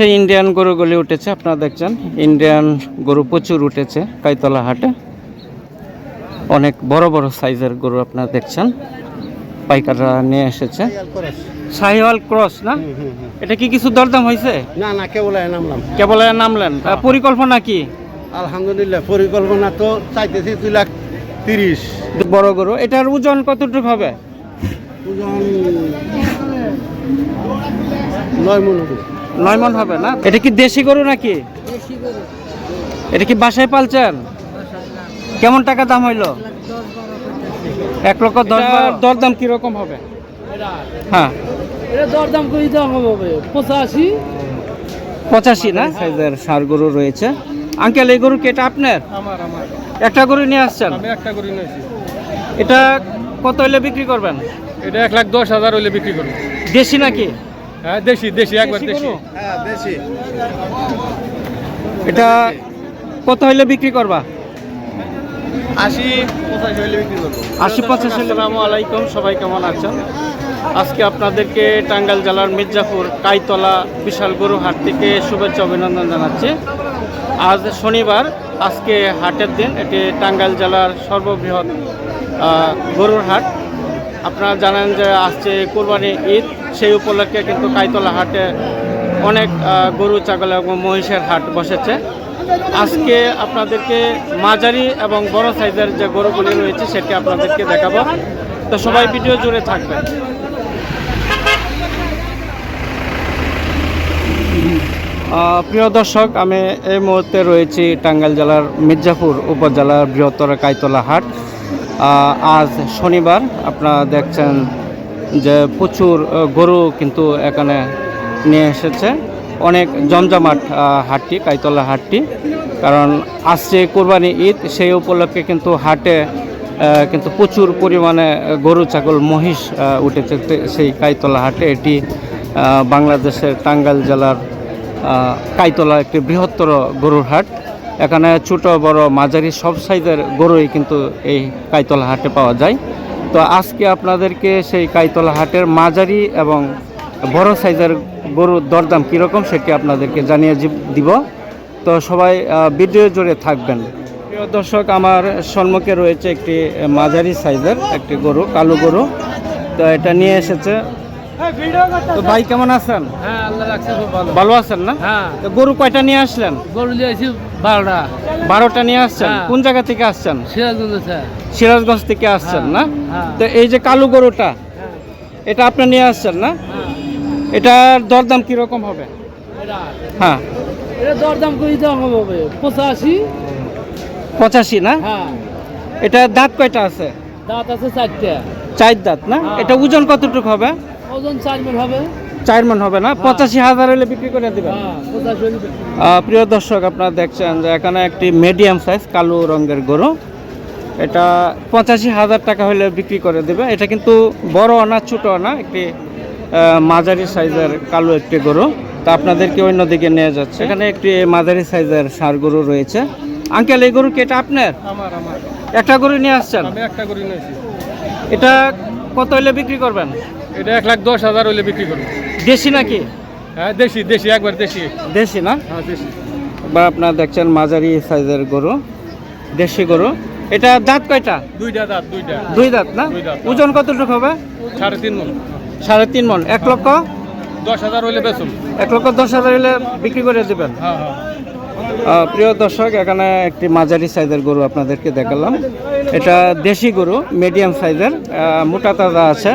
পাশে ইন্ডিয়ান গরুগুলি উঠেছে আপনারা দেখছেন। ইন্ডিয়ান গরু প্রচুর উঠেছে কাইতলা হাটে। অনেক বড় বড় সাইজের গরু আপনারা দেখছেন। পাইকাররা নিয়ে এসেছে। শাহিওয়াল ক্রস না? এটা কি কিছু দরদাম হয়েছে? না না কেবল নামলাম। কেবল নামলেন। আহ, পরিকল্পনা কি? আলহামদুলিল্লাহ পরিকল্পনা তো চাইতেছি দুই লাখ তিরিশ। বড় গরু এটার ওজন কতটুকু হবে? ওজন নয় মন হবে। নয় হবে না? এটা কি দেশি গরু নাকি? এটা কি বাসায় পালছেন? কেমন টাকা দাম হইল? এক লক্ষ দশ দরদাম কীরকম হবে? হ্যাঁ। এটা দরদাম করে দিতে হবে পঁচাশি। পঁচাশি না? সাইজের সার গরু রয়েছে। আঙ্কেল এই গরু কি এটা আপনার? আমার আমার। একটা গরু নিয়ে আসছেন? আমি একটা করে নিয়েছি এটা কত হইলে বিক্রি করবেন? এটা এক লাখ দশ হাজার হইলে বিক্রি করব। দেশি নাকি? হ্যাঁ দেশি দেশি একবার দেশি। দেশি হ্যাঁ বেশি এটা কত হইলে বিক্রি করবা? আশি পঁচাশি হইলে বিক্রি করব। আশি পঁচাশি আসসালামু আলাইকুম সবাই কেমন আছেন? আজকে আপনাদেরকে টাঙ্গাইল জেলার মির্জাপুর কাইতলা বিশাল গরু হাট থেকে শুভেচ্ছা অভিনন্দন জানাচ্ছি। আজ শনিবার আজকে হাটের দিন এটি টাঙ্গাইল জেলার সর্ববৃহৎ গরুর হাট। আপনারা জানেন যে আসছে কোরবানি ঈদ, সেই উপলক্ষে কিন্তু কাইতলা হাটে অনেক গরু, ছাগল এবং মহিষের হাট বসেছে। আজকে আপনাদেরকে মাঝারি এবং বড় সাইজের যে গরুগুলি রয়েছে সেটি আপনাদেরকে দেখাবো। তো সবাই ভিডিও জুড়ে থাকবেন। প্রিয় দর্শক, আমি এই মুহূর্তে রয়েছি টাঙ্গাইল জেলার মির্জাপুর উপজেলার বৃহত্তর কাইতলা হাট। আজ শনিবার আপনারা দেখছেন যে প্রচুর গরু কিন্তু এখানে নিয়ে এসেছে। অনেক জমজমাট হাটটি, কাইতলা হাটটি। কারণ আসছে কোরবানি ঈদ, সেই উপলক্ষে কিন্তু হাটে কিন্তু প্রচুর পরিমাণে গরু, ছাগল, মহিষ উঠেছে সেই কাইতলা হাটে। এটি বাংলাদেশের টাঙ্গাইল জেলার কাইতলা একটি বৃহত্তর গরুর হাট। এখানে ছোট, বড়, মাঝারি সব সাইজের গরুই কিন্তু এই কাইতলা হাটে পাওয়া যায়। তো আজকে আপনাদেরকে সেই কাইতলা হাটের মাঝারি এবং বড় সাইজের গরুর দরদাম কীরকম সেটি আপনাদেরকে জানিয়ে দিব। তো সবাই ভিডিও জুড়ে থাকবেন। প্রিয় দর্শক, আমার সম্মুখে রয়েছে একটি মাঝারি সাইজের একটি গরু, কালো গরু। তো এটা নিয়ে এসেছে তো ভাই কেমন আছেন? হ্যাঁ আল্লাহ রাখছে খুব ভালো। ভালো আছেন না? হ্যাঁ। তো গরু কয়টা নিয়ে আসলেন? গরু বারোটা। বারোটা নিয়ে আসছেন? হ্যাঁ। কোন জায়গা থেকে আসছেন? সিরাজগঞ্জ সিরাজগঞ্জ থেকে আসছেন না? হ্যাঁ। তো এই যে কালো গরুটা এটা আপনি নিয়ে আসছেন না? এটার দরদাম কীরকম হবে? হ্যাঁ। এটা দরদাম করে দিতে হবে পঁচাশি। পঁচাশি না? হ্যাঁ। এটা দাঁত কয়টা আছে? দাঁত আছে চারটে। চার দাঁত না। এটা ওজন কতটুকু হবে? ওজন চার মন হবে। চার মন হবে না? পঁচাশি হাজার হলে বিক্রি করে দিবেন? হ্যাঁ প্রিয় দর্শক আপনারা দেখছেন যে এখানে একটি মিডিয়াম সাইজ কালো রঙের গরু। এটা পঁচাশি হাজার টাকা হলে বিক্রি করে দেবে। এটা কিন্তু বড় না ছোট না একটি মাঝারি সাইজের কালো একটি গরু। তা আপনাদেরকে অন্যদিকে নিয়ে যাচ্ছে। এখানে একটি মাঝারি সাইজের সার গরু রয়েছে। আঙ্কেল এই গরু কি এটা আপনার? আমার আমার। একটা গরু নিয়ে আসছেন? আমি একটা করে নিয়েছি এটা কত হলে বিক্রি করবেন? এটা এক লাখ দশ হাজার হইলে বিক্রি করব। দেশি নাকি? হ্যাঁ দেশি দেশি একবার দেশি। দেশি না? হ্যাঁ দেশি। বা আপনার দেখছেন মাঝারি সাইজের গরু দেশি গরু। এটা দাঁত কয়টা? দুইটা দাঁত দুইটা। দুই দাঁত না? ওজন কতটুকু হবে? সাড়ে তিন মন। সাড়ে তিন মন। এক লক্ষ? দশ হাজার হইলে বেসুন এক লক্ষ দশ হাজার হলে বিক্রি করে দেবেন। হ্যাঁ হ্যাঁ। প্রিয় দর্শক এখানে একটি মাঝারি সাইজের গরু আপনাদেরকে দেখালাম। এটা দেশি গরু মিডিয়াম সাইজের মোটা তাজা আছে।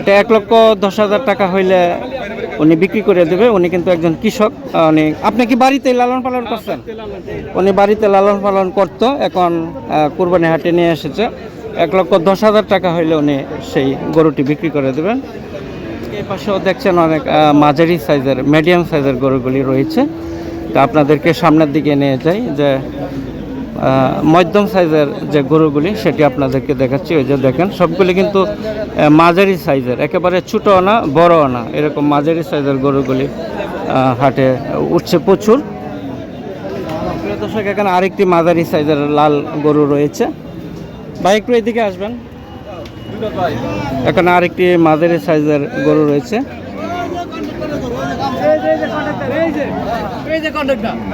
এটা এক লক্ষ দশ হাজার টাকা হইলে উনি বিক্রি করে দেবে। উনি কিন্তু একজন কৃষক উনি আপনি কি বাড়িতে লালন পালন করছেন? উনি বাড়িতে লালন পালন করতো, এখন কুরবানি হাটে নিয়ে এসেছে। এক লক্ষ দশ হাজার টাকা হইলে উনি সেই গরুটি বিক্রি করে দেবেন। এই পাশেও দেখছেন অনেক মাঝারি সাইজের মিডিয়াম সাইজের গরুগুলি রয়েছে। তা আপনাদেরকে সামনের দিকে নিয়ে যাই যে মধ্যম সাইজের যে গরুগুলি সেটি আপনাদেরকে দেখাচ্ছি ওই যে দেখেন সবগুলি কিন্তু মাঝারি সাইজের একেবারে ছোটো না বড় না এরকম মাঝারি সাইজের গরুগুলি হাটে উঠছে প্রচুর দর্শক এখানে আরেকটি মাঝারি সাইজের লাল গরু রয়েছে ভাই একটু এদিকে আসবেন এখানে আরেকটি মাঝারি সাইজের গরু রয়েছে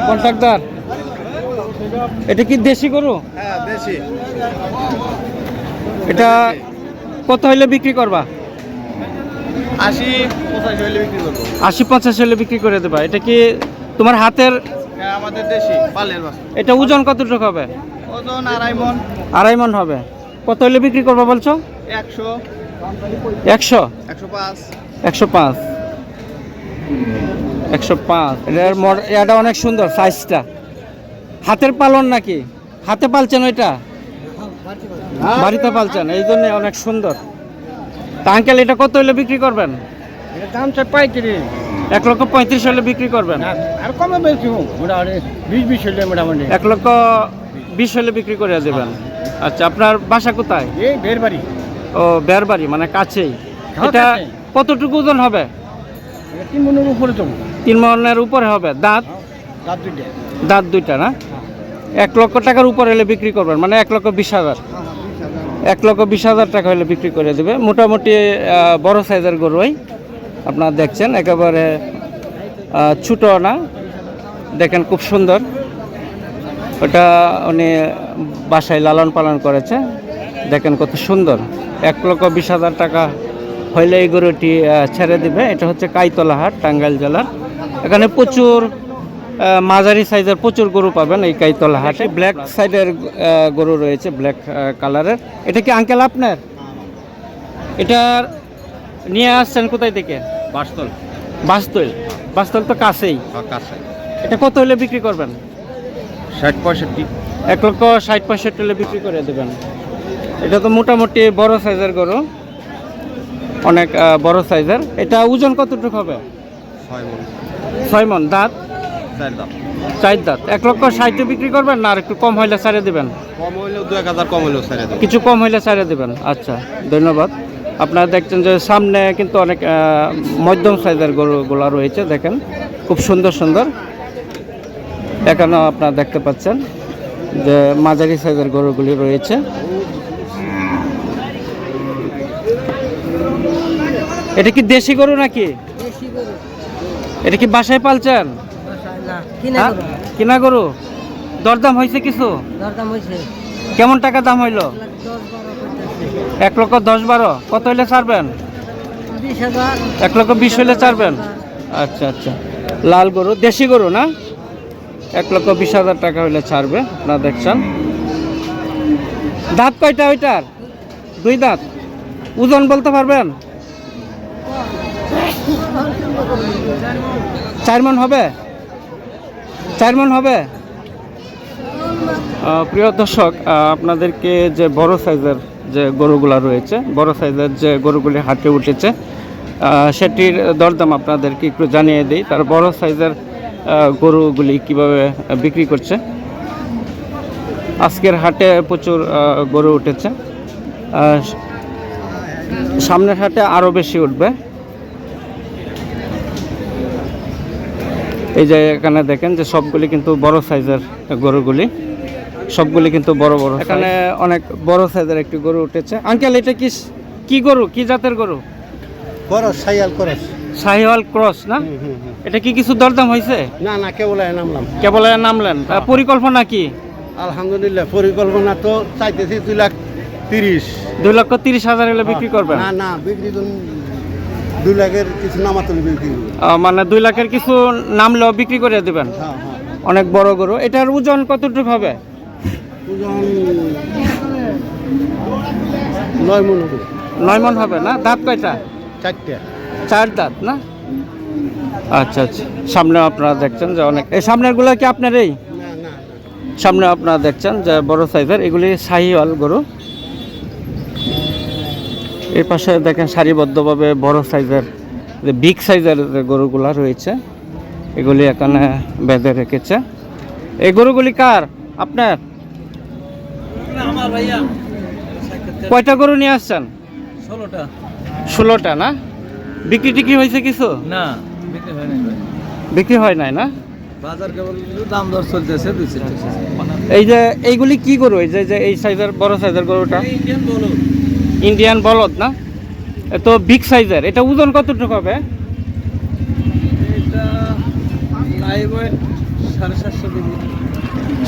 কন্ট্রাক্টর এটা কি দেশি গরু? হ্যাঁ দেশি। এটা কত হইলে বিক্রি করবা? আশি পঞ্চাশ হলে বিক্রি করে দেবা। এটা কি তোমার হাতের? হ্যাঁ আমাদের দেশি পালের এটা ওজন কতটুকু হবে? ওজন আড়াই মন। আড়াই মন হবে। কত হলে বিক্রি করবা বলছো? একশো। একশো? একশো পাঁচ। একশো পাঁচ। একশো পাঁচ। এটা অনেক সুন্দর সাইজটা হাতের পালন নাকি? হাতে পালছেন ওইটা? বাড়িতে পালছেন এই জন্য অনেক সুন্দর। তা আঙ্কেল এটা কত হলে বিক্রি করবেন? দাম চাই পাইকারি। এক লক্ষ পঁয়ত্রিশ হলে বিক্রি করবেন? আর কমে বেশি মোটামুটি বিশ বিশ হলে মোটামুটি। এক লক্ষ বিশ হলে বিক্রি করে দেবেন। আচ্ছা আপনার বাসা কোথায়? এই বেরবাড়ি। ও বেরবাড়ি মানে কাছেই। হ্যাঁ, এটা কতটুকু ওজন হবে? তিন মনের উপরে তো তিন মনের উপরে হবে দাঁত? রাত দুইটা। দাঁত দুইটা না? এক লক্ষ টাকার উপর হলে বিক্রি করবেন মানে এক লক্ষ বিশ হাজার। এক লক্ষ বিশ হাজার টাকা হলে বিক্রি করে দেবে। মোটামুটি বড় সাইজের গরুই আপনারা দেখছেন, একেবারে ছোট না। দেখেন খুব সুন্দর। ওটা উনি বাসায় লালন পালন করেছে। দেখেন কত সুন্দর। এক লক্ষ বিশ হাজার টাকা হইলে এই গরুটি ছেড়ে দিবে। এটা হচ্ছে কাইতলা হাট টাঙ্গাইল জেলার। এখানে প্রচুর মাঝারি সাইজের প্রচুর গরু পাবেন এই কাইতলা হাটে। ব্ল্যাক সাইডের গরু রয়েছে ব্ল্যাক কালারের এটা কি আঙ্কেল আপনার? এটা নিয়ে আসছেন কোথায় থেকে? বাসতল। বাস্তল। বাস্তল তো কাছেই। কাছে এটা কত হলে বিক্রি করবেন? ষাট পঁয়ষট্টি। এক লক্ষ ষাট পঁয়ষট্টি হলে বিক্রি করে দেবেন। এটা তো মোটামুটি বড় সাইজের গরু। অনেক বড় সাইজের। এটা ওজন কতটুকু হবে? ছয় মন। ছয় মন। দাঁত? চার দাঁত। এক লক্ষ ষাটে বিক্রি করবেন না আর একটু কম হইলে ছাড়ে দিবেন? কম হইলেও দু এক হাজার কম হইলেও ছেড়ে দেবো। কিছু কম হইলে ছাড়ে দিবেন। আচ্ছা ধন্যবাদ। আপনারা দেখছেন যে সামনে কিন্তু অনেক মধ্যম সাইজের গরুগুলা রয়েছে দেখেন। খুব সুন্দর সুন্দর। এখানেও আপনারা দেখতে পাচ্ছেন যে মাঝারি সাইজের গরুগুলি রয়েছে। এটা কি দেশি গরু নাকি? এটা কি বাসায় পালছেন? কিনা গরু দরদাম হয়েছে কিছু? দরদাম হয়েছে। কেমন টাকা দাম হইল? এক লক্ষ দশ বারো। কত হইলে ছাড়বেন? এক লক্ষ বিশ হইলে ছাড়বেন? আচ্ছা আচ্ছা। লাল গরু দেশি গরু না? এক লক্ষ বিশ হাজার টাকা হইলে ছাড়বে আপনারা দেখছেন? দাঁত কয়টা ওইটার? দুই দাঁত। ওজন বলতে পারবেন? চার মন হবে? চার মন হবে? প্রিয় দর্শক আপনাদেরকে যে বড় সাইজের যে গরুগুলা রয়েছে, বড় সাইজের যে গরুগুলি হাটে উঠেছে সেটির দরদাম আপনাদেরকে একটু জানিয়ে দিই। তার বড় সাইজের গরুগুলি কীভাবে বিক্রি করছে? আজকের হাটে প্রচুর গরু উঠেছে। সামনের হাটে আরও বেশি উঠবে। এই যে এখানে দেখেন যে সবগুলি কিন্তু বড় সাইজের গরুগুলি। সবগুলি কিন্তু বড় বড় এখানে অনেক বড় সাইজের একটি গরু উঠেছে। আঙ্কেল এটা কি কি গরু? কি জাতের গরু? করস সাইয়াল ক্রস। শাহিওয়াল ক্রস না? এটা কি কিছু দরদাম হয়েছে? না না কেবল আয় নামলাম। কেবল এর নামলেন। আহ, পরিকল্পনা কি? আলহামদুলিল্লাহ পরিকল্পনা তো চাইতেছি দুই লাখ তিরিশ। দুই লক্ষ তিরিশ হাজার হলে বিক্রি করবেন? না না বিক্রি দুই লাখের কিছু নামাতল বিক্রি মানে দুই লাখের কিছু নামলেও বিক্রি করে দেবেন? হ্যাঁ হ্যাঁ। অনেক বড় গরু। এটার ওজন কতটুকু হবে? ওজন নয় মন হবে। নয় মন হবে না? দাঁত কয়টা? চারটে। চার দাঁত না? আচ্ছা আচ্ছা। সামনে আপনারা দেখছেন যে অনেক এই সামনেরগুলো কি আপনার এই? সামনে আপনারা দেখছেন যে বড় সাইজের। এগুলি শাহিওয়াল গরু। এর পাশে দেখেন সারিবদ্ধভাবে বড় সাইজের যে বিগ সাইজের যে গরুগুলা রয়েছে এগুলি এখানে বেঁধে রেখেছে। এই গরুগুলি কার? আপনার? কয়টা গরু নিয়ে আসছেন? ষোলোটা। ষোলোটা না? বিক্রি টিক্রি হয়েছে কিছু? না বিক্রি হয় নাই না? বাজার কেবল দাম দর চলতেছে এই যে এইগুলি কি গরু? এই যে এই সাইজের বড় সাইজের গরুটা? ইন্ডিয়ান বলো বলদ না? তো বিগ সাইজের এটা ওজন কতটুকু হবে?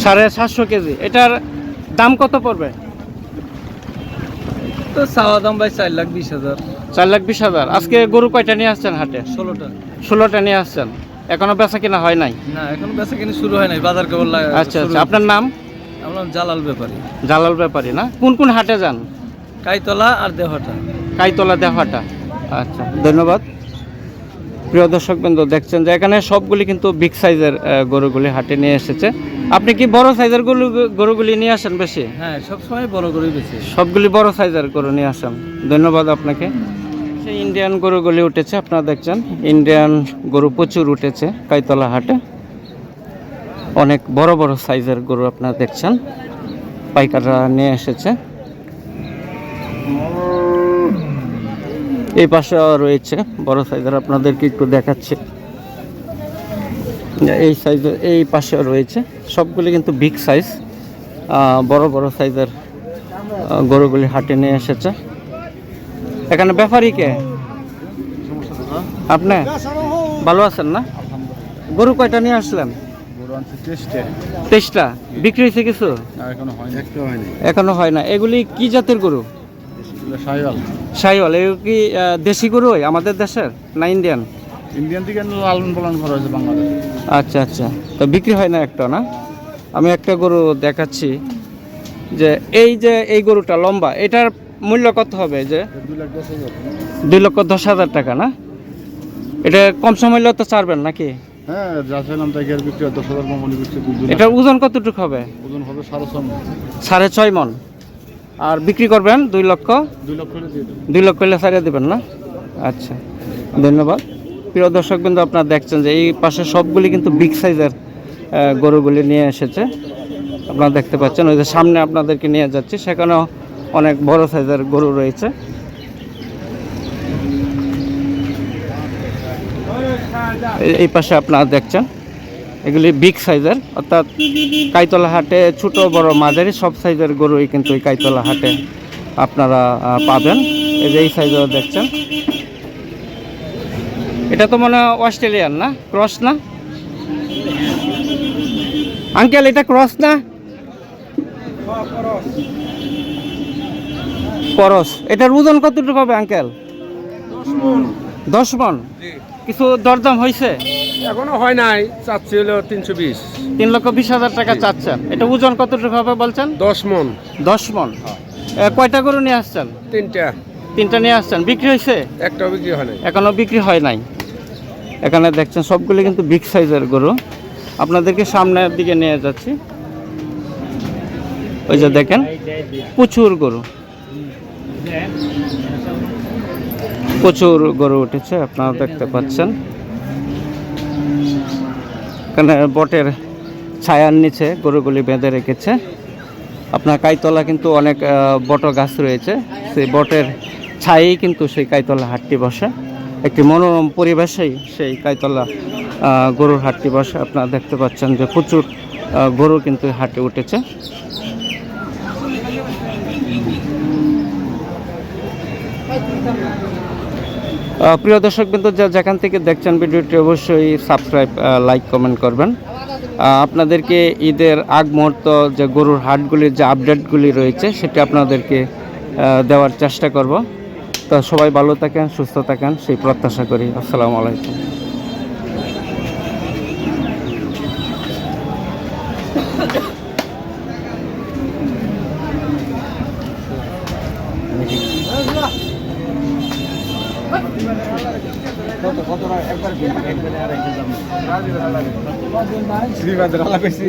সাড়ে সাতশো কেজি। এটার দাম কত পড়বে? তো চাওয়া দাম ভাই চার লাখ বিশ হাজার। চার লাখ বিশ হাজার। আজকে গরু কয়টা নিয়ে আসছেন হাটে? ষোলোটা। ষোলোটা নিয়ে আসছেন। এখনও বেচা কিনা হয় নাই? না এখন বেচা কিনে শুরু হয় নাই। বাজার কেবল আচ্ছা আচ্ছা। আপনার নাম? আমার নাম জালাল ব্যাপারী। জালাল ব্যাপারী না? কোন কোন হাটে যান? কাইতলা আর দেহটা। কাইতলা দেহাটা। আচ্ছা ধন্যবাদ। প্রিয় দর্শক বন্ধু দেখছেন যে এখানে সবগুলি কিন্তু বিগ সাইজের গরুগুলি হাটে নিয়ে এসেছে। আপনি কি বড় সাইজের গরু গরুগুলি নিয়ে আসেন বেশি? হ্যাঁ সবসময় বড় গরু বেশি। সবগুলি বড় সাইজের গরু নিয়ে আসেন। ধন্যবাদ আপনাকে। সেই ইন্ডিয়ান গরুগুলি উঠেছে আপনারা দেখছেন। ইন্ডিয়ান গরু প্রচুর উঠেছে কাইতলা হাটে। অনেক বড় বড় সাইজের গরু আপনারা দেখছেন। পাইকাররা নিয়ে এসেছে। এই পাশে রয়েছে বড় সাইজের আপনাদেরকে একটু দেখাচ্ছি। এই সাইজের এই পাশে রয়েছে সবগুলি কিন্তু বিগ সাইজ বড় বড় সাইজের গরুগুলি হাটে নিয়ে এসেছে। এখানে ব্যাপারী কে? আপনি? ভালো আছেন না? গরু কয়টা নিয়ে আসলেন? তেইশটা। বিক্রি হয়েছে কিছু? এখনও হয়নি। একটু হয়নি। এখনও হয় না। এগুলি কি জাতের গরু? সাইওয়াল এগুলো কি দেশি গরু হয় আমাদের দেশের না ইন্ডিয়ান ইন্ডিয়ান থেকে লালন পালন করা হয়েছে বাংলাদেশে। আচ্ছা আচ্ছা। তো বিক্রি হয় না একটা না? আমি একটা গরু দেখাচ্ছি যে এই যে এই গরুটা লম্বা এটার মূল্য কত হবে যে? দুই লক্ষ দশ হাজার টাকা না? এটা কম সময় তো ছাড়বেন নাকি? হ্যাঁ এটার ওজন কতটুকু হবে? ওজন হবে। সাড়ে ছয় মন। আর বিক্রি করবেন দুই লক্ষ? দুই লক্ষ হলে ছাড়িয়ে দেবেন না? আচ্ছা ধন্যবাদ। প্রিয় দর্শক কিন্তু আপনারা দেখছেন যে এই পাশে সবগুলি কিন্তু বিগ সাইজের গরুগুলি নিয়ে এসেছে। আপনারা দেখতে পাচ্ছেন ওই যে সামনে আপনাদেরকে নিয়ে যাচ্ছি সেখানেও অনেক বড় সাইজের গরু রয়েছে। এই পাশে আপনারা দেখছেন এগুলি বিগ সাইজের অর্থাৎ কাইতলা হাটে ছোট বড় মাঝারি সব সাইজের গরুই কিন্তু এই কাইতলা হাটে আপনারা পাবেন। এই যে এই সাইজও দেখছেন। এটা তো মনে অস্ট্রেলিয়ান না? ক্রস না? আঙ্কেল এটা ক্রস না? করস এটার ওজন কতটুকু হবে আঙ্কেল দশ মন। কিছু দরদাম হয়েছে এখনও হয় নাই চাচ্ছি হলো তিনশো বিশ। তিন লক্ষ বিশ হাজার টাকা চাচ্ছেন। এটা ওজন কতটুকু হবে বলছেন? দশ মন। দশ মন। কয়টা গরু নিয়ে আসছেন? তিনটা। তিনটা নিয়ে আসছেন। বিক্রি হয়েছে? একটাও বিক্রি হয় নাই। এখনও বিক্রি হয় নাই। এখানে দেখছেন সবগুলি কিন্তু বিগ সাইজের গরু। আপনাদেরকে সামনের দিকে নিয়ে যাচ্ছি। ওই যে দেখেন প্রচুর গরু। প্রচুর গরু উঠেছে আপনারা দেখতে পাচ্ছেন। এখানে বটের ছায়ার নিচে গরুগুলি বেঁধে রেখেছে। আপনার কাইতলা কিন্তু অনেক বট গাছ রয়েছে। সেই বটের ছায়েই কিন্তু সেই কাইতলা হাটটি বসে। একটি মনোরম পরিবেশেই সেই কাইতলা গরুর হাটটি বসে। আপনারা দেখতে পাচ্ছেন যে প্রচুর গরু কিন্তু হাটে উঠেছে। আহ, প্রিয় দর্শক বিন্দু যেখান থেকে দেখছেন ভিডিওটি অবশ্যই সাবস্ক্রাইব লাইক কমেন্ট করবেন। আপনাদেরকে ঈদের আগ মুহূর্ত যে গরুর হাটগুলির যে আপডেটগুলি রয়েছে, সেটি আপনাদেরকে দেওয়ার চেষ্টা করব। তো সবাই ভালো থাকেন, সুস্থ থাকেন, সেই প্রত্যাশা করি। আসসালামু আলাইকুম। শ্রীবাদের আলা কইছি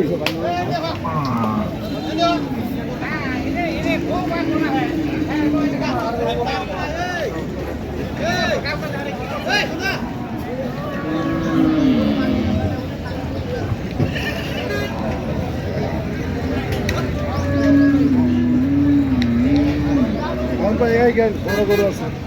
বড় গরু আছে বড় গরু আছে